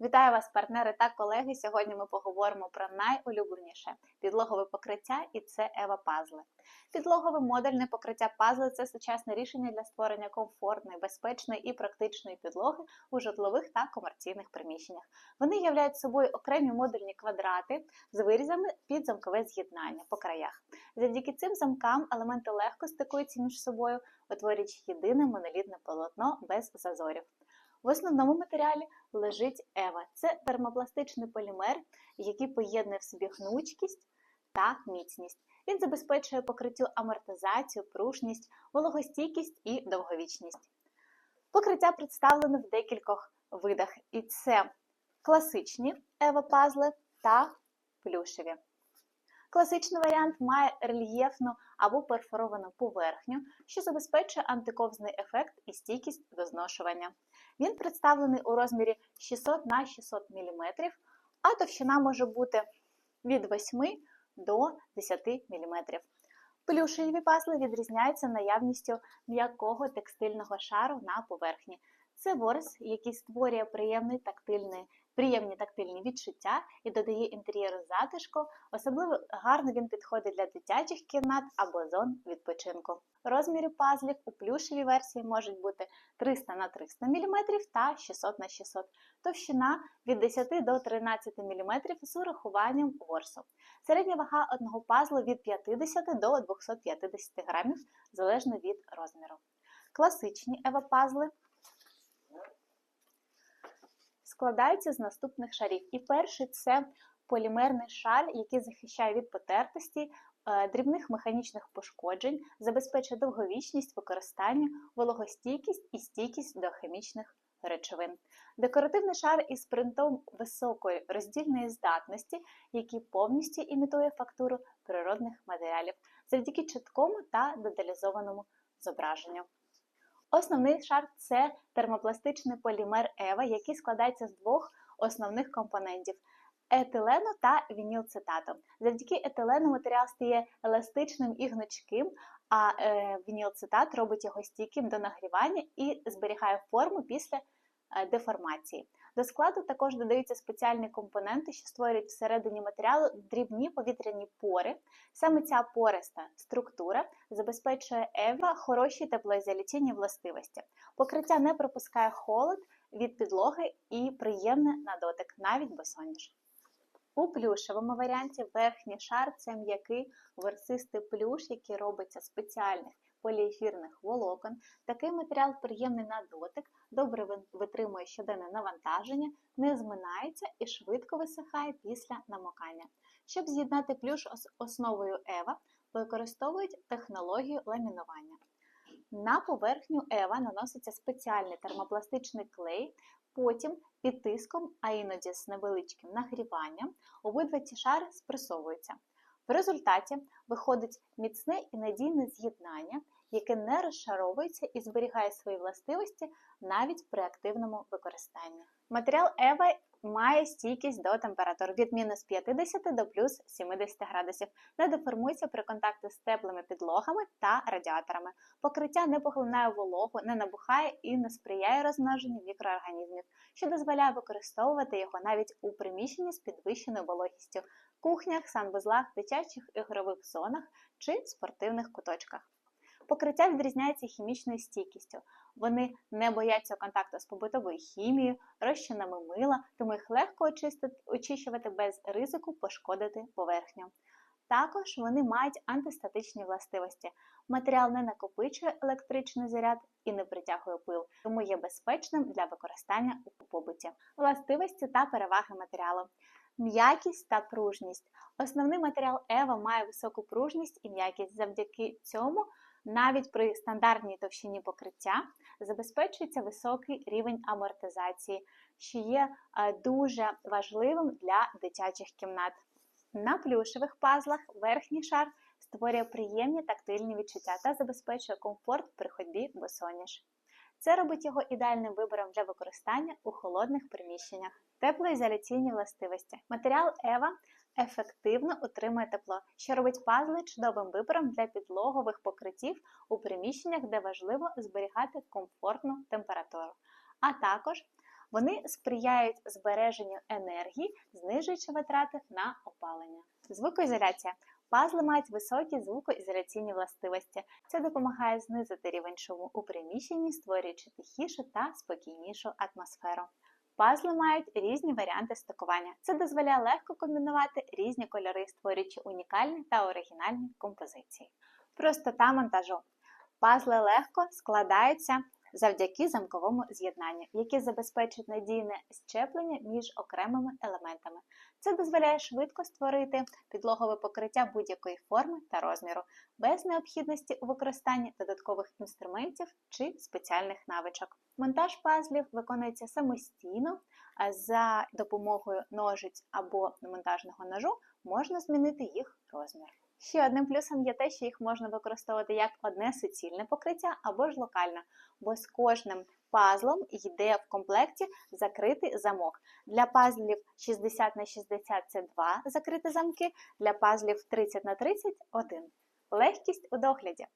Вітаю вас, партнери та колеги. Сьогодні ми поговоримо про найулюбленіше підлогове покриття, і це Ева Пазли. Підлогове модульне покриття пазли це сучасне рішення для створення комфортної, безпечної і практичної підлоги у житлових та комерційних приміщеннях. Вони являють собою окремі модульні квадрати з вирізами під замкове з'єднання по краях. Завдяки цим замкам елементи легко стикуються між собою, утворюючи єдине монолітне полотно без зазорів. В основному матеріалі лежить Ева. Це термопластичний полімер, який поєднує в собі гнучкість та міцність. Він забезпечує покриттю амортизацію, пружність, вологостійкість і довговічність. Покриття представлено в декількох видах, і це класичні Ева пазли та плюшеві. Класичний варіант має рельєфну або перфоровану поверхню, що забезпечує антиковзний ефект і стійкість до зношування. Він представлений у розмірі 600 на 600 мм, а товщина може бути від 8 до 10 мм. Плюшеві пазли відрізняються наявністю м'якого текстильного шару на поверхні. Це ворс, який створює приємний тактильний приємні тактильні відчуття і додає інтер'єру затишку. Особливо гарно він підходить для дитячих кімнат або зон відпочинку. Розміри пазлів у плюшевій версії можуть бути 300 на 300 мм та 600 на 600 товщина від 10 до 13 мм з урахуванням ворсу. Середня вага одного пазлу від 50 до 250 грамів, залежно від розміру. Класичні ева-пазли складаються з наступних шарів. І перший це полімерний шар, який захищає від потертості, е, дрібних механічних пошкоджень, забезпечує довговічність використання, вологостійкість і стійкість до хімічних речовин. Декоративний шар із принтом високої роздільної здатності, який повністю імітує фактуру природних матеріалів завдяки чіткому та деталізованому зображенню. Основний шар це термопластичний полімер Ева, який складається з двох основних компонентів етилену та вінілцитату. Завдяки етилену матеріал стає еластичним і гнучким, а е, вінілцитат робить його стійким до нагрівання і зберігає форму після е, деформації. До складу також додаються спеціальні компоненти, що створюють всередині матеріалу дрібні повітряні пори. Саме ця пориста структура забезпечує Ева хороші теплоізоляційні властивості. Покриття не пропускає холод від підлоги і приємне на дотик, навіть босоніж. У плюшевому варіанті верхній шар це м'який версистий плюш, який робиться спеціальних поліефірних волокон. Такий матеріал приємний на дотик, добре витримує щоденне навантаження, не зминається і швидко висихає після намокання. Щоб з'єднати плюш з основою Ева, використовують технологію ламінування. На поверхню Ева наноситься спеціальний термопластичний клей, потім під тиском, а іноді з невеличким нагріванням, обидва ці шари спресовуються. В результаті виходить міцне і надійне з'єднання, яке не розшаровується і зберігає свої властивості навіть при активному використанні. Матеріал Ева має стійкість до температур від мінус 50 до плюс 70 градусів, не деформується при контакті з теплими підлогами та радіаторами. Покриття не поглинає вологу, не набухає і не сприяє розмноженню мікроорганізмів, що дозволяє використовувати його навіть у приміщенні з підвищеною вологістю, кухнях, санвузлах, дитячих ігрових зонах чи спортивних куточках. Покриття відрізняється хімічною стійкістю. Вони не бояться контакту з побутовою хімією, розчинами мила, тому їх легко очищувати без ризику пошкодити поверхню. Також вони мають антистатичні властивості. Матеріал не накопичує електричний заряд і не притягує пил, тому є безпечним для використання у побуті. Властивості та переваги матеріалу. М'якість та пружність. Основний матеріал Ева має високу пружність і м'якість. Завдяки цьому навіть при стандартній товщині покриття забезпечується високий рівень амортизації, що є е, дуже важливим для дитячих кімнат. На плюшевих пазлах верхній шар створює приємні тактильні відчуття та забезпечує комфорт при ходьбі босоніж. Це робить його ідеальним вибором для використання у холодних приміщеннях. Теплоізоляційні властивості. Матеріал Ева ефективно утримує тепло, що робить пазли чудовим вибором для підлогових покриттів у приміщеннях, де важливо зберігати комфортну температуру. А також Вони сприяють збереженню енергії, знижуючи витрати на опалення. Звукоізоляція. Пазли мають високі звукоізоляційні властивості. Це допомагає знизити рівень шуму у приміщенні, створюючи тихішу та спокійнішу атмосферу. Пазли мають різні варіанти стикування. Це дозволяє легко комбінувати різні кольори, створюючи унікальні та оригінальні композиції. Простота монтажу. Пазли легко складаються завдяки замковому з'єднанню, яке забезпечить надійне щеплення між окремими елементами. Це дозволяє швидко створити підлогове покриття будь-якої форми та розміру, без необхідності у використанні додаткових інструментів чи спеціальних навичок. Монтаж пазлів виконується самостійно, а за допомогою ножиць або монтажного ножу можна змінити їх розмір. Ще одним плюсом є те, що їх можна використовувати як одне суцільне покриття або ж локальне, бо з кожним пазлом йде в комплекті закритий замок. Для пазлів 60 на 60 це два закриті замки, для пазлів 30 на 30 один. Легкість у догляді.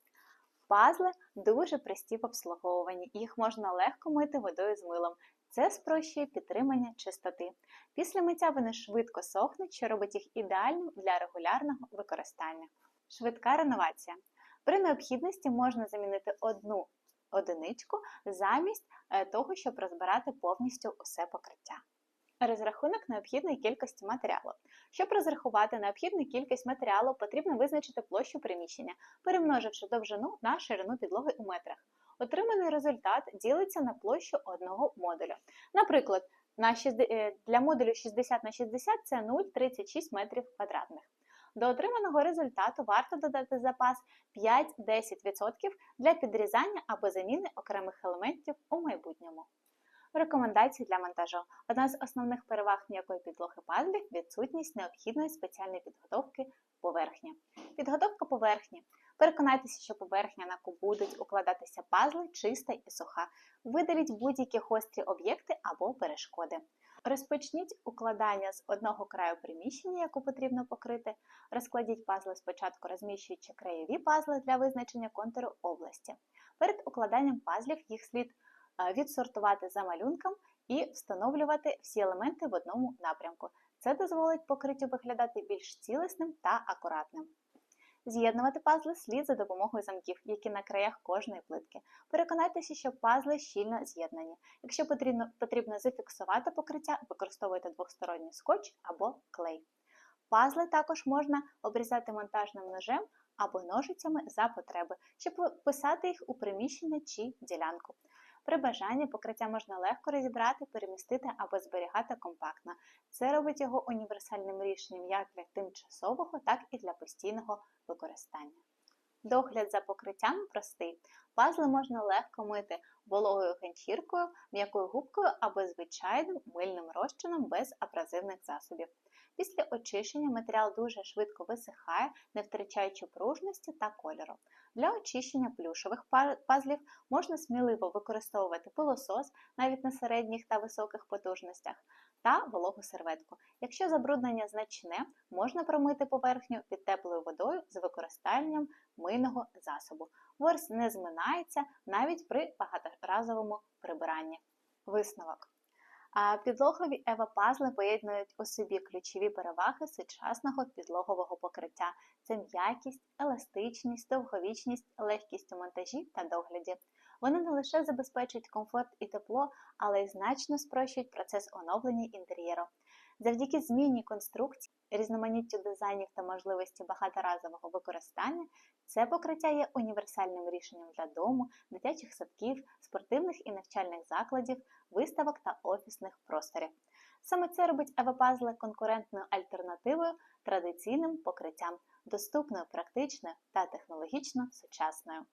Пазли дуже прості в обслуговуванні, їх можна легко мити водою з милом. Це спрощує підтримання чистоти. Після миття вони швидко сохнуть, що робить їх ідеальним для регулярного використання. Швидка реновація. При необхідності можна замінити одну одиничку замість е, того, щоб розбирати повністю усе покриття. Розрахунок необхідної кількості матеріалу. Щоб розрахувати необхідну кількість матеріалу, потрібно визначити площу приміщення, перемноживши довжину на ширину підлоги у метрах. Отриманий результат ділиться на площу одного модулю. Наприклад, е, для модулю 60 на 60 це 0,36 метрів квадратних. До отриманого результату варто додати запас 5-10% для підрізання або заміни окремих елементів у майбутньому. Рекомендації для монтажу. Одна з основних переваг м'якої підлоги пазлів відсутність необхідної спеціальної підготовки поверхні. Підготовка поверхні. Переконайтеся, що поверхня, на яку будуть укладатися пазли, чиста і суха. Видаліть будь-які гострі об'єкти або перешкоди. Розпочніть укладання з одного краю приміщення, яку потрібно покрити. Розкладіть пазли спочатку, розміщуючи краєві пазли для визначення контуру області. Перед укладанням пазлів їх слід відсортувати за малюнком і встановлювати всі елементи в одному напрямку. Це дозволить покриттю виглядати більш цілісним та акуратним. З'єднувати пазли слід за допомогою замків, які на краях кожної плитки. Переконайтеся, що пазли щільно з'єднані. Якщо потрібно потрібно зафіксувати покриття, використовуйте двосторонній скотч або клей. Пазли також можна обрізати монтажним ножем або ножицями за потреби, щоб вписати їх у приміщення чи ділянку. При бажанні покриття можна легко розібрати, перемістити або зберігати компактно. Це робить його універсальним рішенням як для тимчасового, так і для постійного використання. Догляд за покриттям простий. Пазли можна легко мити вологою ганчіркою, м'якою губкою або звичайним мильним розчином без абразивних засобів. Після очищення матеріал дуже швидко висихає, не втрачаючи пружності та кольору. Для очищення плюшових пазлів можна сміливо використовувати пилосос навіть на середніх та високих потужностях та вологу серветку. Якщо забруднення значне, можна промити поверхню під теплою водою з використанням мийного засобу. Ворс не зминається навіть при багаторазовому прибиранні. Висновок. Підлогові ева-пазли поєднують у собі ключові переваги сучасного підлогового покриття: це м'якість, еластичність, довговічність, легкість у монтажі та догляді. Вони не лише забезпечують комфорт і тепло, але й значно спрощують процес оновлення інтер'єру. Завдяки змінній конструкції, різноманіттю дизайнів та можливості багаторазового використання, це покриття є універсальним рішенням для дому, дитячих садків, спортивних і навчальних закладів, виставок та офісних просторів. Саме це робить Евапазли конкурентною альтернативою традиційним покриттям, доступною, практичною та технологічно сучасною.